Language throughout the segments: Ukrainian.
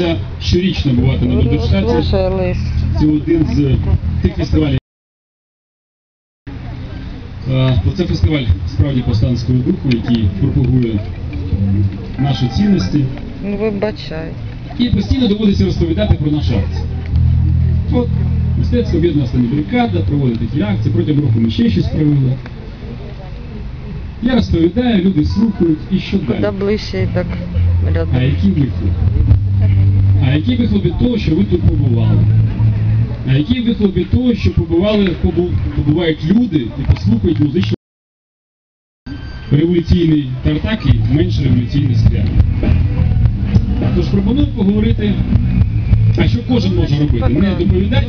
стараємося щорічно бувати на Бандерштаті. Це один з тих фестивалів. Бо Це фестиваль справді повстанського духу, який пропагує наші цінності. Ну, вибачай. І постійно доводиться розповідати про наші акції. От, мистецько об'єднана стане бригада, проводить такі акції, протягом року ми ще щось провели. Я розповідаю, люди слухають і що Куди далі. ближче і так рядом. А який вихлоп? А який вихлоп від того, що ви тут побували? А який вихлоп від того, що побували, побу- побувають люди і послухають музичний революційний тартак і менш революційний скряк? Тож пропоную поговорити, а що кожен може робити? Не доповідач,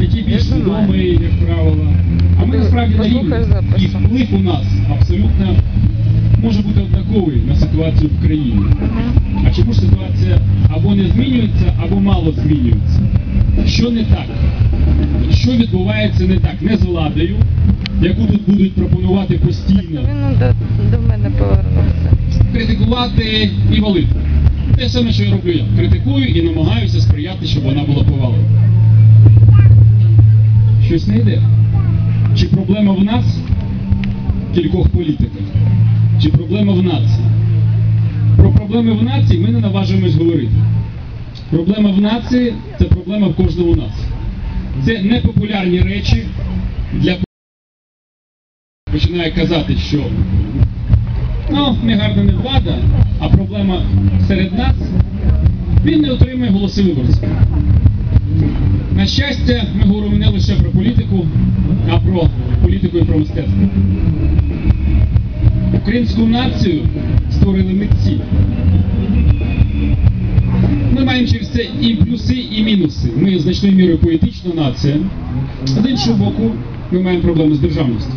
який більш відомий, як правило. А ми насправді наївні. І вплив у нас абсолютно може бути однаковий на ситуацію в країні. А чому ж ситуація або не змінюється, або мало змінюється? Що не так? Що відбувається не так? Не з владою, яку тут будуть пропонувати постійно, Він до, до мене повернувся. критикувати і валити. Те саме, що я роблю я. Критикую і намагаюся сприяти, щоб вона була повалена. Щось не йде. Чи проблема в нас, кількох політиках, чи проблема в нації? Про проблеми в нації ми не наважуємось говорити. Проблема в нації це проблема в кожному нас. Це непопулярні речі для починає казати, що ну, не гарна не влада, а проблема серед нас, він не отримує голоси виборців. На щастя, ми говоримо не лише про політику, а про політику і про мистецтво. Українську націю створили митці. Ми маємо через це і плюси, і мінуси. Ми значною мірою поетична нація. З іншого боку, ми маємо проблеми з державністю.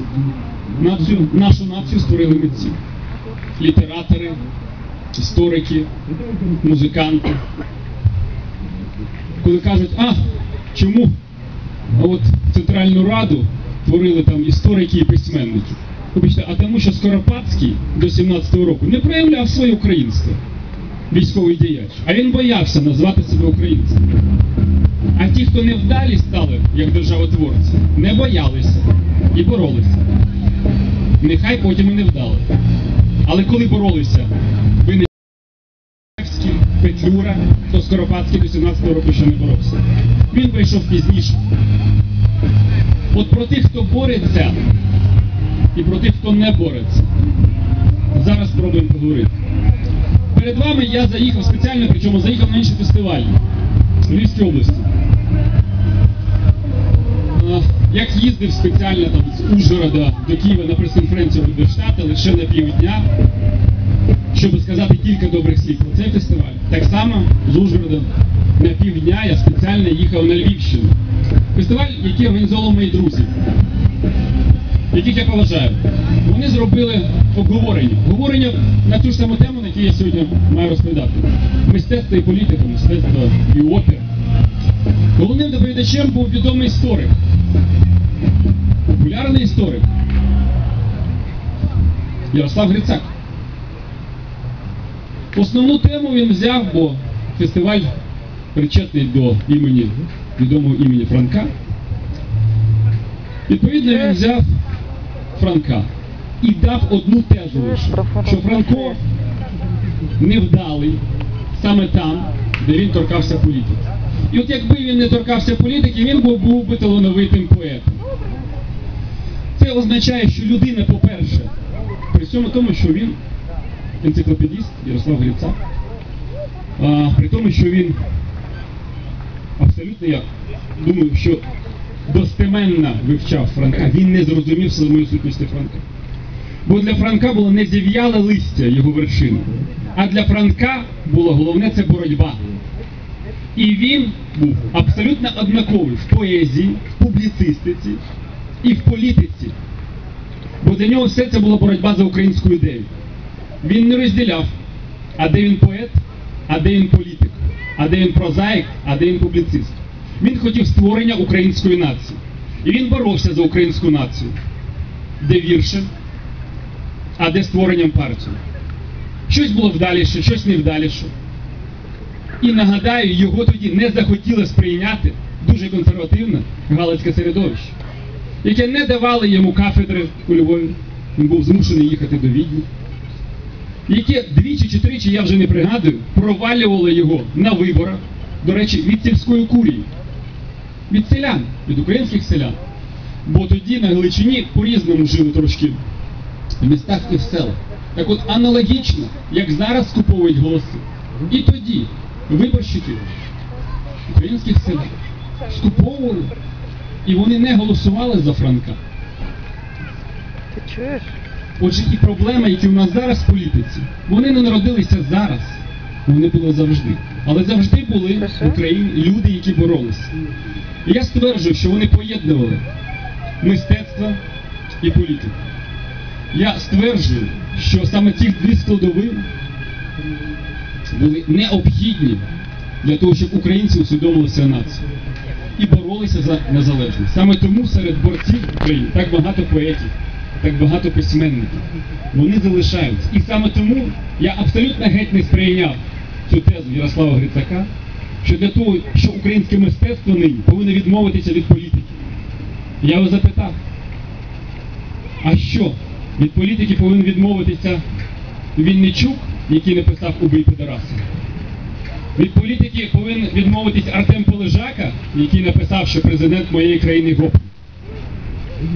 Націю, нашу націю створили митці. Літератори, історики, музиканти. Коли кажуть, а чому а от Центральну Раду творили там історики і письменники. А тому, що Скоропадський до 17-го року не проявляв своє українство, військовий діяч, а він боявся назвати себе українцем. А ті, хто невдалі стали, як державотворці, не боялися і боролися. Нехай потім і не вдали. Але коли боролися, ви не Петлюра, то Скоропадський до 17-го року ще не боровся. Він прийшов пізніше. От про тих, хто бореться, і про тих, хто не бореться. Зараз спробуємо поговорити. Перед вами я заїхав спеціально, причому заїхав на інший фестиваль в Львівській області. Як їздив спеціально там з Ужгорода до Києва на прес-конференцію Будерштата лише на півдня, щоб сказати кілька добрих слів про цей фестиваль. Так само з Ужгорода на півдня я спеціально їхав на Львівщину. Фестиваль, який організовували мої друзі, яких я поважаю. Вони зробили обговорення. Обговорення на ту ж саму тему, на якій я сьогодні маю розповідати. Мистецтво і політика, мистецтво і опір. Головним доповідачем був відомий історик. Популярний історик. Ярослав Грицак. Основну тему він взяв, бо фестиваль причетний до імені, відомого імені Франка. Відповідно, він взяв Франка і дав одну тезу що Франко невдалий саме там, де він торкався політики. І от якби він не торкався політики, він був, був би талановитим поетом. Це означає, що людина, по-перше, при всьому тому, що він енциклопедист Ярослав Грицак, при тому, що він абсолютно, я думаю, що достеменно вивчав Франка, він не зрозумів самої сутності Франка. Бо для Франка було не зів'яле листя його вершини, а для Франка було головне це боротьба. І він був абсолютно однаковий в поезії, в публіцистиці і в політиці. Бо для нього все це була боротьба за українську ідею. Він не розділяв, а де він поет, а де він політик, а де він прозаїк, а де він публіцист. Він хотів створення української нації. І він боровся за українську націю. Де віршем, а де створенням партії. Щось було вдаліше, щось невдаліше. І нагадаю, його тоді не захотіло сприйняти дуже консервативне галицьке середовище, яке не давало йому кафедри у Львові. Він був змушений їхати до Відні. Яке двічі чи тричі, я вже не пригадую, провалювало його на виборах, до речі, від сільської курії, від селян, від українських селян. Бо тоді на Галичині по-різному жили трошки в містах і в селах. Так от аналогічно, як зараз скуповують голоси. І тоді виборщики українських селян скуповували, і вони не голосували за Франка. Ти чуєш? Отже, і проблеми, які у нас зараз в політиці, вони не народилися зараз, вони були завжди. Але завжди були в Україні люди, які боролися. І я стверджую, що вони поєднували мистецтво і політику. Я стверджую, що саме ці дві складові були необхідні для того, щоб українці усвідомилися націю і боролися за незалежність. Саме тому серед борців України так багато поетів, так багато письменників. Вони залишаються. І саме тому я абсолютно геть не сприйняв цю тезу Ярослава Грицака, що для того, що українське мистецтво нині повинно відмовитися від політики. Я його запитав, а що? Від політики повинен відмовитися Вінничук, який написав Убий Педораса? Від політики повинен відмовитись Артем Полежака, який написав, що президент моєї країни гоп.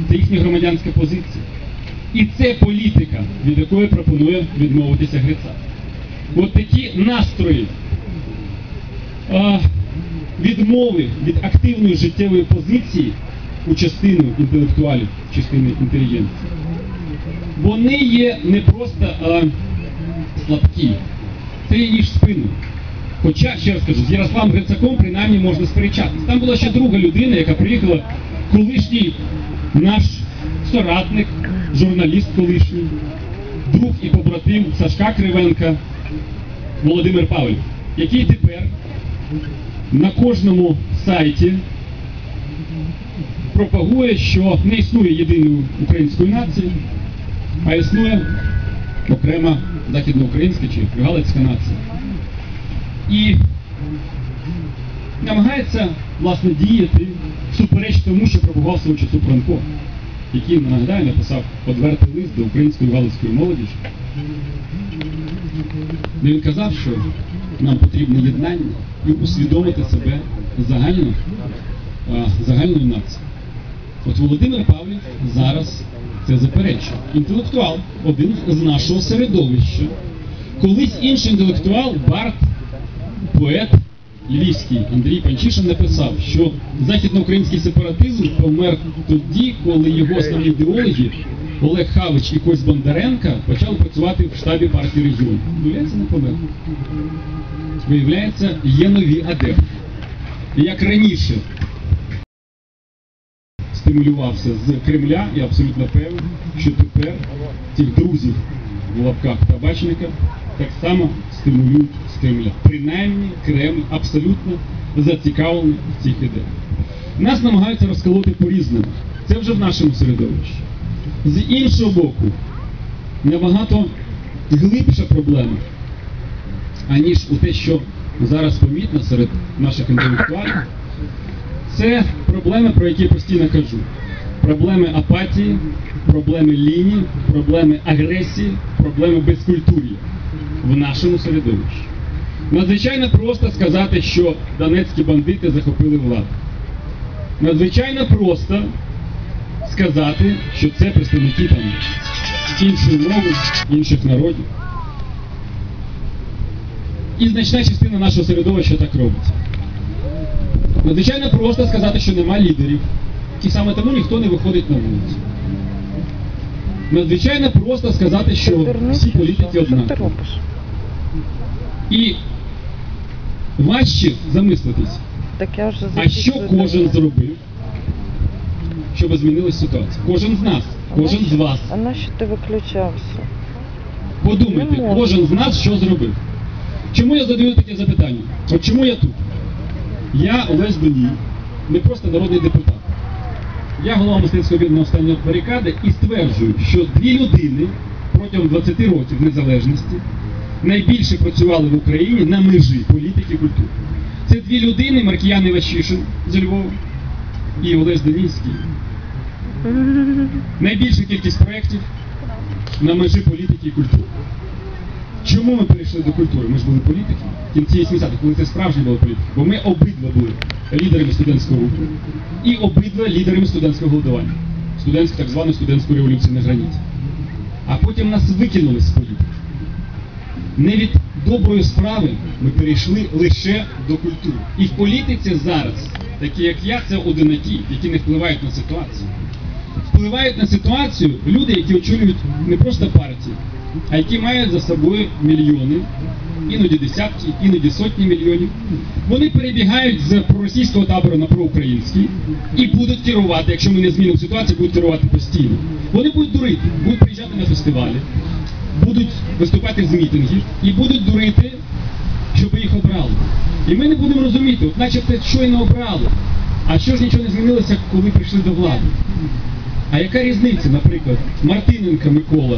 Це їхня громадянська позиція. І це політика, від якої пропонує відмовитися Грицак. От такі настрої відмови від активної життєвої позиції у частину інтелектуалів, частини інтелігенції. Вони є не просто а, слабкі, це є в спину. Хоча, ще раз кажу, з Ярославом Грицаком принаймні можна сперечатися. Там була ще друга людина, яка приїхала, колишній наш соратник, журналіст колишній, друг і побратим Сашка Кривенка, Володимир Павлів, який тепер на кожному сайті пропагує, що не існує єдиної української нації, а існує окрема західноукраїнська чи галицька нація. І намагається власне діяти всупереч тому, що пропагував свого часу Франко, який, нагадаю, написав одвертий лист до української галицької молодіжі, де він казав, що нам потрібне єднання і усвідомити себе загально, а, загальною нацією. От Володимир Павлів зараз це заперечує. Інтелектуал, один з нашого середовища. Колись інший інтелектуал, Барт, поет львівський Андрій Панчишин написав, що західноукраїнський сепаратизм помер тоді, коли його основні ідеологи Олег Хавич і Кость Бондаренка почали працювати в штабі партії регіону. Виявляється, не помер. Виявляється, є нові адепти. Як раніше стимулювався з Кремля, я абсолютно певний, що тепер цих друзів в лапках табачника так само стимулюють з. Принаймні Кремль абсолютно зацікавлений в цих ідеях. Нас намагаються розколоти по-різному. Це вже в нашому середовищі. З іншого боку, набагато глибша проблема, аніж у те, що зараз помітно серед наших інтелектуалів, це проблеми, про які я постійно кажу. Проблеми апатії, проблеми лінії, проблеми агресії, проблеми безкультур'я в нашому середовищі. Надзвичайно просто сказати, що донецькі бандити захопили владу. Надзвичайно просто сказати, що це представники там іншої мови, інших народів. І значна частина нашого середовища так робить. Надзвичайно просто сказати, що нема лідерів. І саме тому ніхто не виходить на вулицю. Надзвичайно просто сказати, що всі політики однакові. І важче замислитись, Так я вже а що кожен зробив, щоб змінилась ситуація. Кожен з нас, А кожен з вас. А нащо ти виключався? Подумайте, кожен з нас що зробив. Чому я задаю таке запитання? От чому я тут? Я Олесь Доній, не просто народний депутат. Я голова мистецького об'єднання останньої барикади і стверджую, що дві людини протягом 20 років незалежності найбільше працювали в Україні на межі політики і культури. Це дві людини, Маркіян Іващишин з Львова і Олесь Денінський. Найбільша кількість проєктів на межі політики і культури. Чому ми перейшли до культури? Ми ж були політики в кінці 80-х, коли це справжні були політики. Бо ми обидва були лідерами студентського руху і обидва лідерами студентського голодування. Студентську, так звану студентську революцію на граніті. А потім нас викинули з політики. Не від доброї справи ми перейшли лише до культури. І в політиці зараз, такі як я, це одинаки, які не впливають на ситуацію. Впливають на ситуацію люди, які очолюють не просто партії, а які мають за собою мільйони, іноді десятки, іноді сотні мільйонів. Вони перебігають з проросійського табору на проукраїнський і будуть керувати, якщо ми не змінимо ситуацію, будуть керувати постійно. Вони будуть дурити, будуть приїжджати на фестивалі, будуть виступати з мітингів і будуть дурити, щоб їх обрали. І ми не будемо розуміти, от начебто щойно обрали. А що ж нічого не змінилося, коли прийшли до влади? А яка різниця, наприклад, Мартиненко Микола,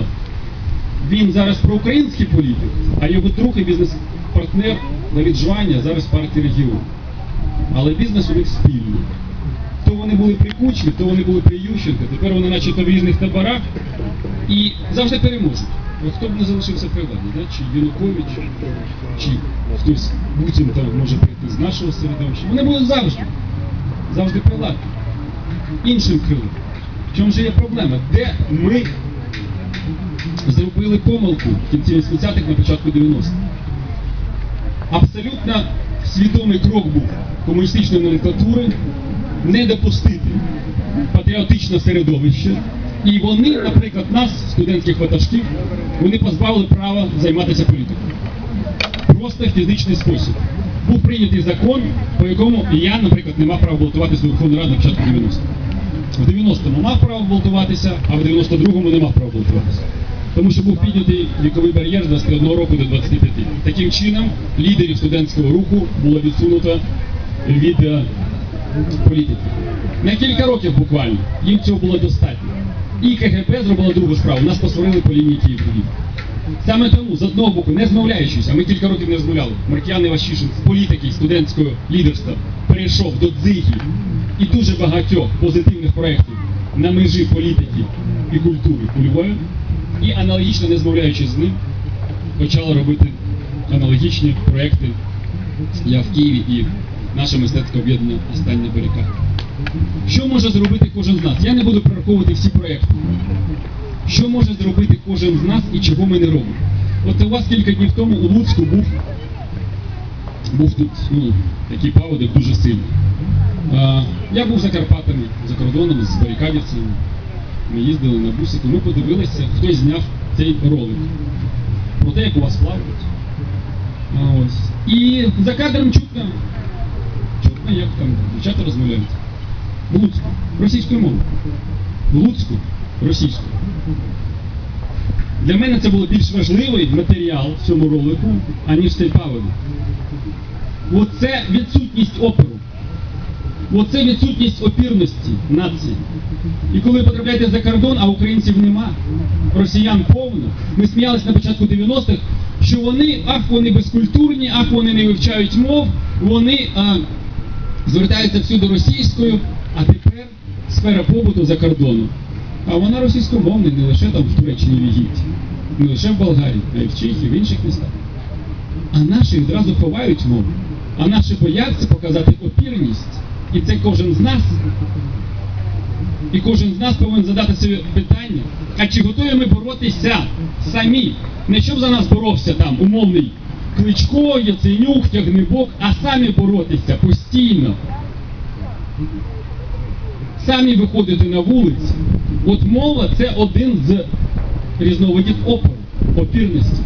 він зараз проукраїнський політик, а його друг і бізнес-партнер Давід Жваня зараз партії регіону. Але бізнес у них спільний. То вони були при Кучмі, то вони були при Ющенко, тепер вони начебто в різних таборах і завжди переможуть. От хто б не залишився при владі, да? чи Янукович, чи хтось Путін там може прийти з нашого середовища. Вони будуть завжди, завжди при владі. Іншим крилом. В чому же є проблема? Де ми зробили помилку в кінці 80-х, на початку 90-х? Абсолютно свідомий крок був комуністичної номенклатури не допустити патріотичне середовище. І вони, наприклад, нас, студентських ватажків, вони позбавили права займатися політикою. Просто в фізичний спосіб. Був прийнятий закон, по якому я, наприклад, не мав права балотуватися до Верховної Ради на початку 90-х. В 90-му мав право балотуватися, а в 92-му не мав права балотуватися. Тому що був піднятий віковий бар'єр з 21 року до 25. Таким чином, лідерів студентського руху було відсунуто від е, політики. На кілька років буквально їм цього було достатньо. І КГБ зробила другу справу. Нас посварили по лінії Київ-Львів. Саме тому, з одного боку, не змовляючись, а ми кілька років не розмовляли, Маркіян Іващишин з політики, студентського лідерства перейшов до дзигі і дуже багатьох позитивних проєктів на межі політики і культури у Львові. І аналогічно, не змовляючись з ним, почали робити аналогічні проєкти я в Києві і наше мистецьке об'єднання Остання барикада. Що може зробити кожен з нас? Я не буду прораховувати всі проєкти. Що може зробити кожен з нас і чого ми не робимо? От у вас кілька днів тому у Луцьку був, був тут ну, такий паводок дуже сильний. А, я був за Карпатами, за кордоном з барикадівцями. Ми їздили на бусику, ми подивилися, хтось зняв цей ролик про те, як у вас плавають. А, Ось. І за кадром чутно, чутно, як там дівчата розмовляють. Луцьку, російською мовою. В Луцьку російською. Для мене це було більш важливий матеріал в цьому ролику, аніж цей паводок. Оце відсутність опору. Оце відсутність опірності нації. І коли ви потрапляєте за кордон, а українців нема, росіян повно, ми сміялися на початку 90-х, що вони, ах, вони безкультурні, ах, вони не вивчають мов, вони а, звертаються всюди російською, а тепер сфера побуту за кордоном. А вона російськомовна не лише там в Туреччині в Єгипті, не лише в Болгарії, а й в Чехії, в інших містах. А наші відразу ховають мову. А наші бояться показати опірність. І це кожен з нас. І кожен з нас повинен задати собі питання, а чи готові ми боротися самі? Не щоб за нас боровся там умовний Кличко, Яценюк, Тягнебок, а самі боротися постійно. Самі виходити на вулиці. От мова це один з різновидів опору, опірності.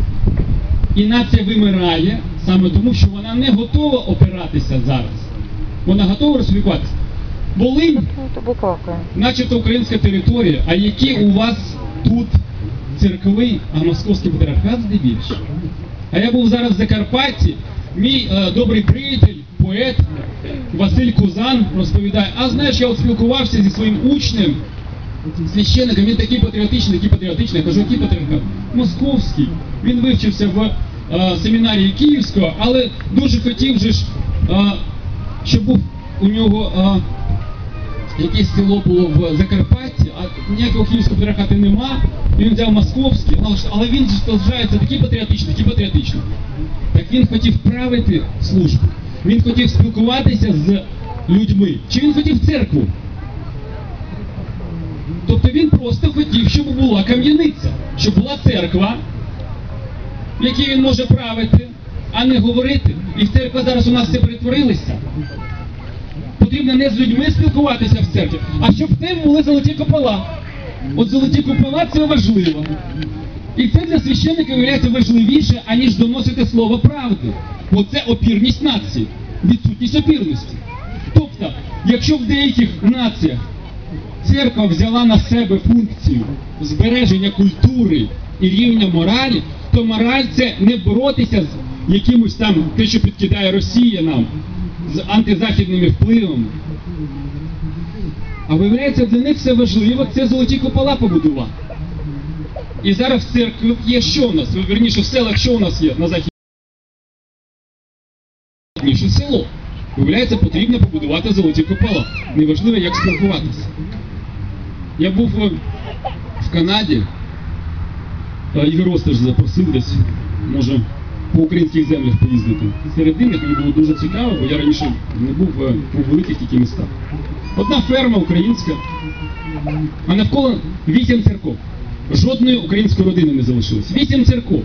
І нація вимирає саме тому, що вона не готова опиратися зараз. Вона готова розслідуватися. Волинь, начебто українська територія, а які у вас тут церкви, а московський патріархат здебільше? А я був зараз в Закарпатті, мій е, добрий приятель, поет Василь Кузан розповідає, а знаєш, я от спілкувався зі своїм учнем, священником, він такий патріотичний, такий патріотичний. Я кажу, який патріархат? Московський. Він вивчився в е, семінарії Київського, але дуже хотів же ж, е, щоб був у нього е, якесь село було в Закарпатті, а ніякого київського патріархату нема. Він взяв московський, але він же залишається такий патріотичний, такий патріотичний. Так він хотів правити службу. Він хотів спілкуватися з людьми. Чи він хотів церкву? Тобто він просто хотів, щоб була кам'яниця, щоб була церква, в якій він може правити, а не говорити. І в церква зараз у нас все перетворилася. Потрібно не з людьми спілкуватися в церкві, а щоб в тебе були золоті купола. От золоті купола це важливо. І це для священника виявляється важливіше, аніж доносити слово правди. Бо це опірність нації, відсутність опірності. Тобто, якщо в деяких націях церква взяла на себе функцію збереження культури і рівня моралі, то мораль це не боротися з якимось там, те, що підкидає Росія нам, з антизахідними впливами. А виявляється, для них все важливо, це золоті купола побудувати. І зараз в церкві є що у нас? Верніше, в селах що у нас є на західні? Ніше село. Виявляється, потрібно побудувати золоті купола. Неважливо, як спілкуватися. Я був е, в Канаді, Ігор Осташ запросив десь, може, по українських землях поїздити. Серед них мені було дуже цікаво, бо я раніше не був е, у великих тільки містах. Одна ферма українська, а навколо вісім церков. Жодної української родини не залишилось. Вісім церков.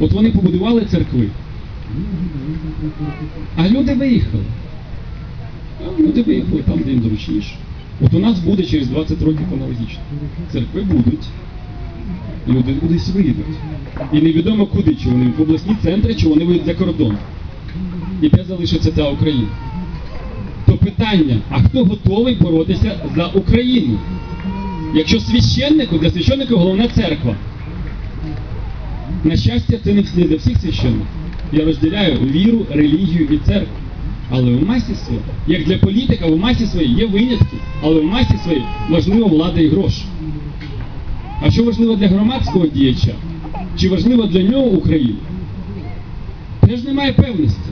От вони побудували церкви. А люди виїхали. А Люди виїхали там, де їм зручніше. От у нас буде через 20 років аналогічно. Церкви будуть, люди кудись виїдуть. І невідомо куди, чи вони в обласні центри, чи вони виїдуть за кордон. І де залишиться та Україна. То питання, а хто готовий боротися за Україну? Якщо священнику, для священника головна церква. На щастя, це не для всіх священників. Я розділяю віру, релігію і церкву. Але в масі своїй, як для політика, в масі своїй є винятки, але в масі своїй важлива влада і гроші. А що важливо для громадського діяча? Чи важливо для нього Україна? Теж немає певності.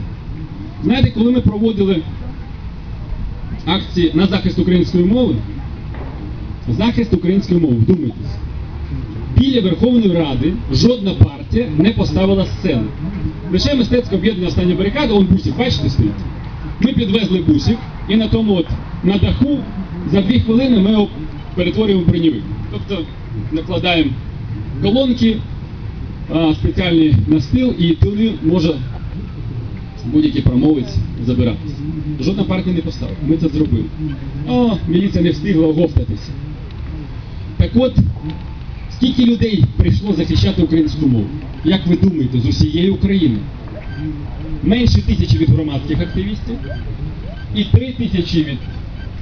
Знаєте, коли ми проводили акції на захист української мови, захист української мови, вдумайтесь, біля Верховної Ради жодна партія не поставила сцену. Лише мистецьке об'єднання остання барикада, он бусик, бачите, стоїть. Ми підвезли бусик і на тому от на даху за дві хвилини ми його перетворюємо в бронєвик. Тобто накладаємо колонки, а, спеціальний настил і туди може будь-який промовець забиратися. Жодна партія не поставила. Ми це зробили. О, міліція не встигла оговтатися. Так от, скільки людей прийшло захищати українську мову? Як ви думаєте, з усієї України? Менше тисячі від громадських активістів і три тисячі від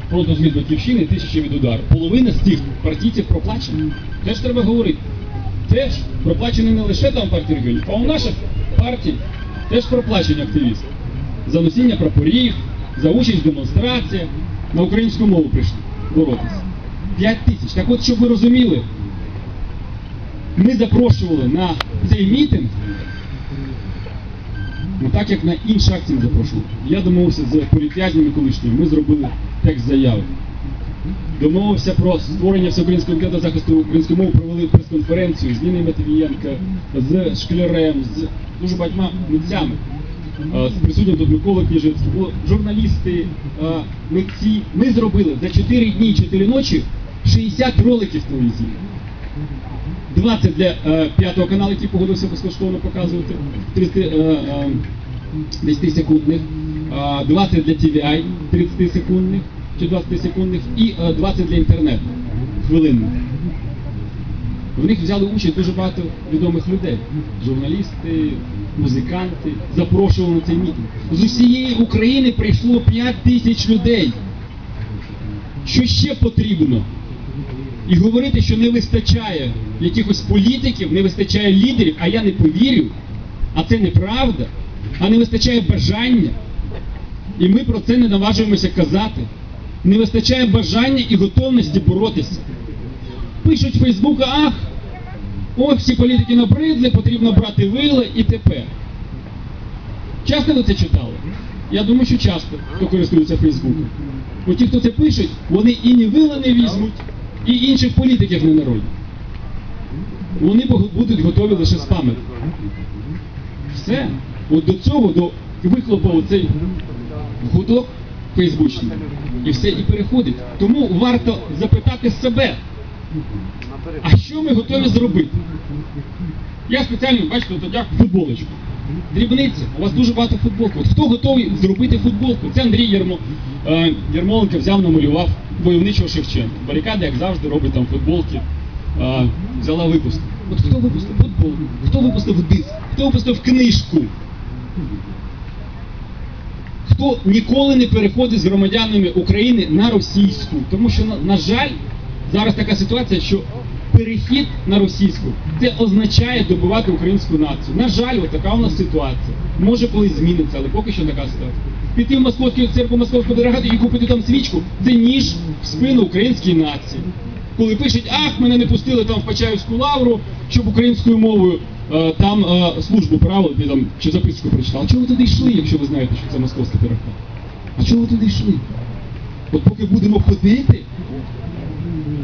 фронту змін батьківщини, тисячі від удару. Половина з цих партійців проплачена. Теж треба говорити. Теж проплачені не лише там партії регіонів, а у наших партій теж проплачені активісти. За носіння прапорів, за участь в демонстраціях, на українську мову прийшли боротися. П'ять тисяч. Так от, щоб ви розуміли, ми запрошували на цей мітинг, ну так як на інші акції не запрошували. Я домовився з політв'язнями колишніми, ми зробили текст заяви. Домовився про створення всеукраїнського комітету захисту української мови, провели прес-конференцію з Ніною Матвієнко, з Шклярем, з дуже багатьма митцями. Присутнім тут Микола Княжицький, журналісти, митці. Ми зробили за 4 дні і 4 ночі 60 роликів телевізійних. 20 для е, п'ятого каналу, який погодився безкоштовно показувати, 30, е, е, 10 секундних, е, 20 для TVI 30 секундних чи 20 секундних і е, 20 для інтернету хвилинних. В них взяли участь дуже багато відомих людей. Журналісти, музиканти, запрошували на цей мітинг. З усієї України прийшло 5 тисяч людей. Що ще потрібно? І говорити, що не вистачає якихось політиків, не вистачає лідерів, а я не повірю, а це неправда, а не вистачає бажання. І ми про це не наважуємося казати. Не вистачає бажання і готовності боротися. Пишуть в Фейсбуку, ах, Ось всі політики набридли, потрібно брати вили і тепер. Часто ви це читали? Я думаю, що часто, хто користується Фейсбуком. Бо ті, хто це пишуть, вони і ні вила не візьмуть, і інших політиків не народять. Вони будуть готові лише з пам'яті. Все. От до цього, до вихлопу цей гудок фейсбучний. І все і переходить. Тому варто запитати себе, а що ми готові зробити? Я спеціально, бачите, одяг футболочку. Дрібниця, у вас дуже багато футболок. От хто готовий зробити футболку? Це Андрій Єрмо, е, Єрмоленко взяв, намалював войовничого Шевченка. Барикада, як завжди, робить там футболки. Е, взяла випуск. От хто випустив футболку? Хто випустив диск? Хто випустив книжку? Хто ніколи не переходить з громадянами України на російську? Тому що, на, на жаль, зараз така ситуація, що перехід на російську це означає добивати українську націю. На жаль, така у нас ситуація. Може колись зміниться, але поки що така ситуація. Піти в московську церкву московського дорогати і купити там свічку це ніж в спину українській нації. Коли пишуть, ах, мене не пустили там в Почаївську лавру, щоб українською мовою е, там е, службу правили, там чи записку прочитав. А чого ви туди йшли, якщо ви знаєте, що це московський патріархат? А чого ви туди йшли? От поки будемо ходити,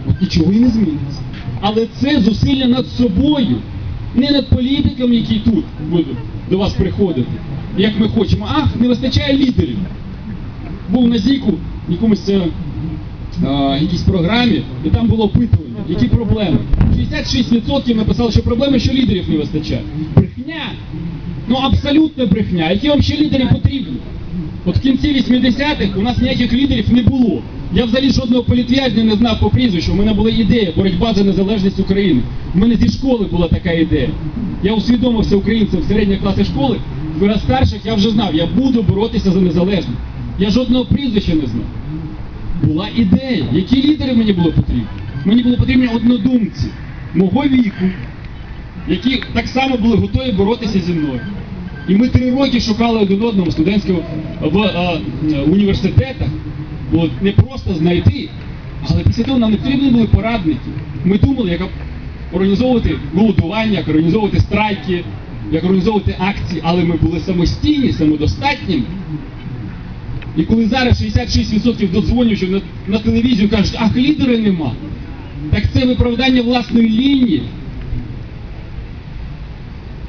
от нічого і не зміниться. Але це зусилля над собою, не над політиками, які тут будуть до вас приходити, як ми хочемо. Ах, не вистачає лідерів. Був на зіку в якомусь е, а, якійсь програмі, і там було опитування, які проблеми. 66% написали, що проблеми, що лідерів не вистачає. Брехня. Ну абсолютно брехня. Які вам ще лідери потрібні? От в кінці 80-х у нас ніяких лідерів не було. Я взагалі жодного політв'язня не знав по прізвищу. У мене була ідея боротьба за незалежність України. У мене зі школи була така ідея. Я усвідомився українцем в середній класі школи. В старших я вже знав, я буду боротися за незалежність. Я жодного прізвища не знав. Була ідея, які лідери мені було потрібні. Мені було потрібні однодумці мого віку, які так само були готові боротися зі мною. І ми три роки шукали один одного студентського в е, е, університетах, От, не просто знайти, але після того нам не потрібні були порадники. Ми думали, як організовувати голодування, як організовувати страйки, як організовувати акції, але ми були самостійні, самодостатніми. І коли зараз 66% додзвонюючих на, на телевізію кажуть, ах, лідера нема, так це виправдання власної лінії.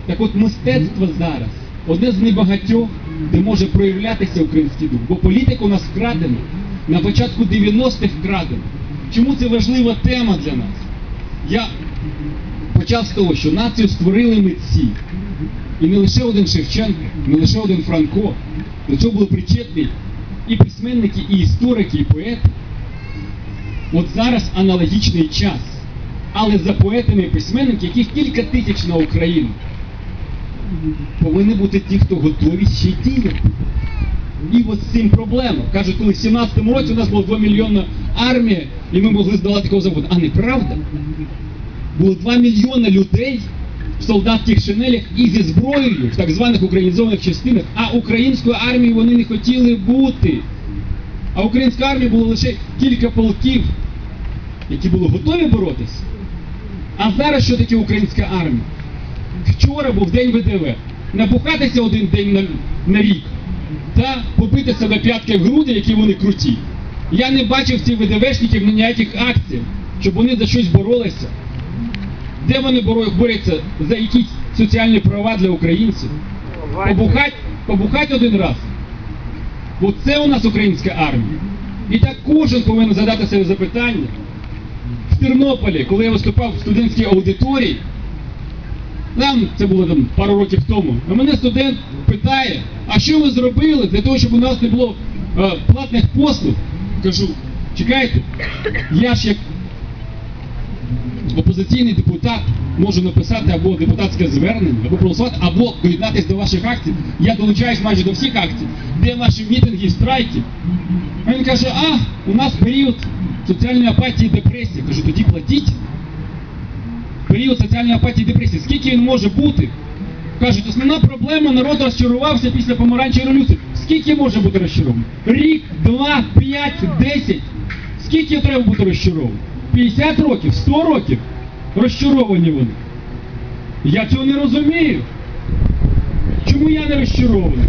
Так от мистецтво зараз одне з небагатьох, де може проявлятися український дух. Бо політика у нас вкрадена. На початку 90-х вкрадена. Чому це важлива тема для нас? Я почав з того, що націю створили митці. І не лише один Шевченко, не лише один Франко. До цього були причетні і письменники, і історики, і поети. От зараз аналогічний час. Але за поетами і письменниками, яких кілька тисяч на Україну, повинні бути ті, хто готові ще діяти. І от з цим проблема. Кажуть, коли в 17-му році у нас була 2 мільйонна армія, і ми могли здолати такого заводу. А неправда. Було 2 мільйони людей в солдатських шинелях і зі зброєю в так званих українізованих частинах, а української армії вони не хотіли бути. А українська армія було лише кілька полків, які були готові боротися. А зараз що таке українська армія? Вчора був день ВДВ. Набухатися один день на, на рік та побити себе п'ятки в груди, які вони круті. Я не бачив цих ВДВшників на ніяких акціях, щоб вони за щось боролися. Де вони борються за якісь соціальні права для українців? Побухать, побухать один раз. Бо це у нас українська армія. І так кожен повинен задати себе запитання. В Тернополі, коли я виступав в студентській аудиторії, там це було там пару років тому. А мене студент питає, а що ви зробили для того, щоб у нас не було е, платних послуг? Кажу, чекайте, я ж як опозиційний депутат можу написати або депутатське звернення, або проголосувати, або доєднатися до ваших акцій. Я долучаюсь майже до всіх акцій, де ваші мітинги страйки. А він каже, а, у нас період соціальної апатії і депресії. Кажу, тоді платіть період соціальної апатії депресії. Скільки він може бути? Кажуть, основна проблема народ розчарувався після помаранчої революції. Скільки може бути розчарований? Рік, два, п'ять, десять. Скільки треба бути розчарованим? 50 років, 100 років розчаровані вони. Я цього не розумію. Чому я не розчарований?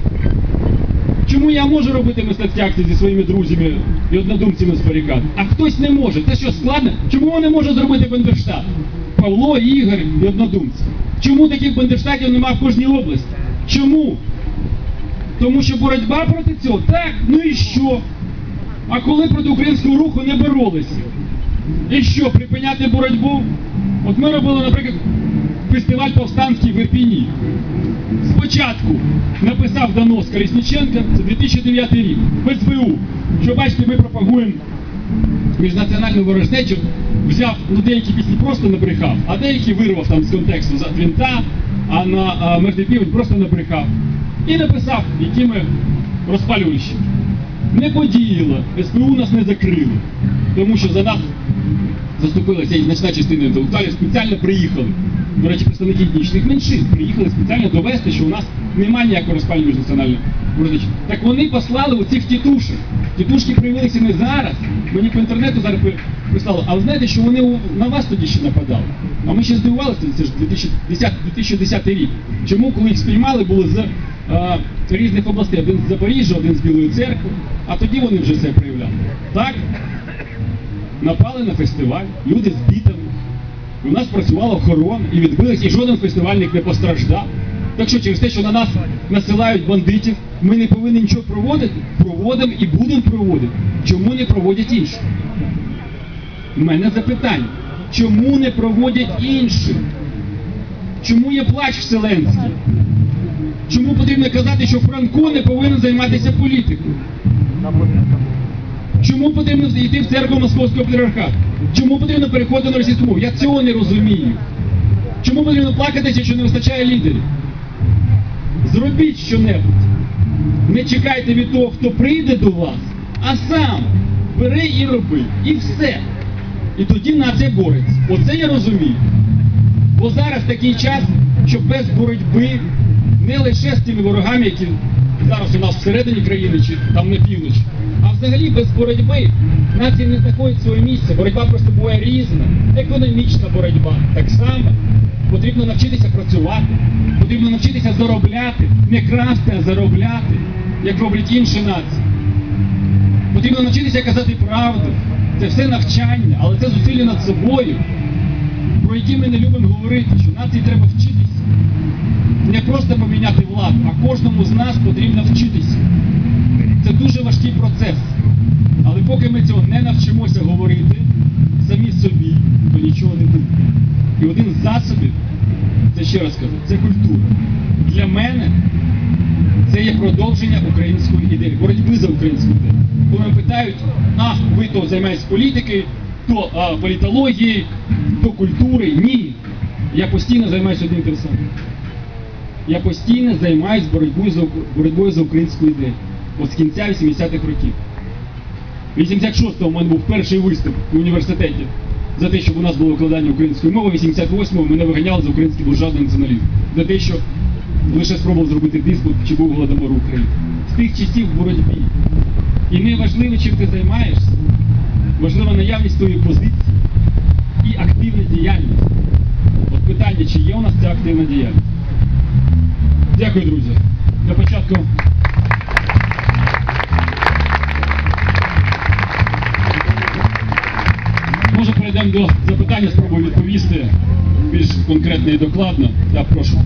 Чому я можу робити мистецькі акції зі своїми друзями і однодумцями з барикад, а хтось не може? Це що складно? Чому вони можуть зробити Бендерштат? Павло, Ігор і однодумці. Чому таких бендерштатів немає в кожній області? Чому? Тому що боротьба проти цього? Так, ну і що? А коли проти українського руху не боролися? І що, припиняти боротьбу? От ми робили, наприклад, фестиваль повстанський в Ірпіні. Спочатку написав донос Колесніченка, це 2009 рік, в СБУ. Що бачите, ми пропагуємо міжнаціональну ворожнечу, взяв ну, деякі пісні просто набрехав, а деякі вирвав там з контексту за твінта, а на мертвий півень просто набрехав. І написав, які ми розпалювальщики. Не подіяло, СБУ нас не закрили, тому що за нас заступилася значна частина інтелектуалів, спеціально приїхали. До речі, представники етнічних меншин приїхали спеціально довести, що у нас немає ніякого розпалення міжнаціональної ворожнечі. Так вони послали оцих тітушок. Тітушки проявилися не зараз. Мені по інтернету зараз при- прислали. А ви знаєте, що вони на вас тоді ще нападали? А ми ще здивувалися, це ж 2010, 2010 рік. Чому, коли їх спіймали, були з е, різних областей, один з Запоріжжя, один з Білої церкви, а тоді вони вже все проявляли. Так? напали на фестиваль, люди з бітами. У нас працювала охорона і відбились, і жоден фестивальник не постраждав. Так що через те, що на нас насилають бандитів, ми не повинні нічого проводити, проводимо і будемо проводити. Чому не проводять інші? У мене запитання. Чому не проводять інші? Чому є плач вселенський? Чому потрібно казати, що Франко не повинен займатися політикою? Чому потрібно йти в церкву Московського патріархату? Чому потрібно переходити на російську мову? Я цього не розумію. Чому потрібно плакатися, що не вистачає лідерів? Зробіть щонебудь. Не чекайте від того, хто прийде до вас, а сам бери і роби. І все. І тоді нація бореться. Оце я розумію. Бо зараз такий час, що без боротьби не лише з тими ворогами, які зараз у нас всередині країни чи там на півночі, а взагалі без боротьби нація не знаходить своє місце. Боротьба просто буває різна. Економічна боротьба так само. Потрібно навчитися працювати, потрібно навчитися заробляти, не красти, а заробляти, як роблять інші нації. Потрібно навчитися казати правду. Це все навчання, але це зусилля над собою, про які ми не любимо говорити, що нації треба вчитися. Не просто поміняти владу, а кожному з нас потрібно вчитися. Це дуже важкий процес. Але поки ми цього не навчимося говорити самі собі, то нічого не буде. І один з засобів, це ще раз кажу, це культура. Для мене це є продовження української ідеї, боротьби за українську ідею. Коли мене питають, а ви то займаєтесь політикою, то а, політологією, то культурою. Ні. Я постійно займаюся одним тим самим. Я постійно займаюся боротьбою за, боротьбою за українську ідею. От з кінця 80-х років. В 86-му у мене був перший виступ в університеті за те, щоб у нас було викладання української мови. 88-му мене виганяли за український буржуазний націоналізм. За те, що лише спробував зробити диспут, чи був голодомор в Україні. З тих часів в боротьбі. І не важливо, чим ти займаєшся, важлива наявність твоєї позиції і активна діяльність. От питання, чи є у нас ця активна діяльність? Дякую, друзі. Для початку. Перейдемо до запитання, спробую відповісти більш конкретно і докладно. Я прошу.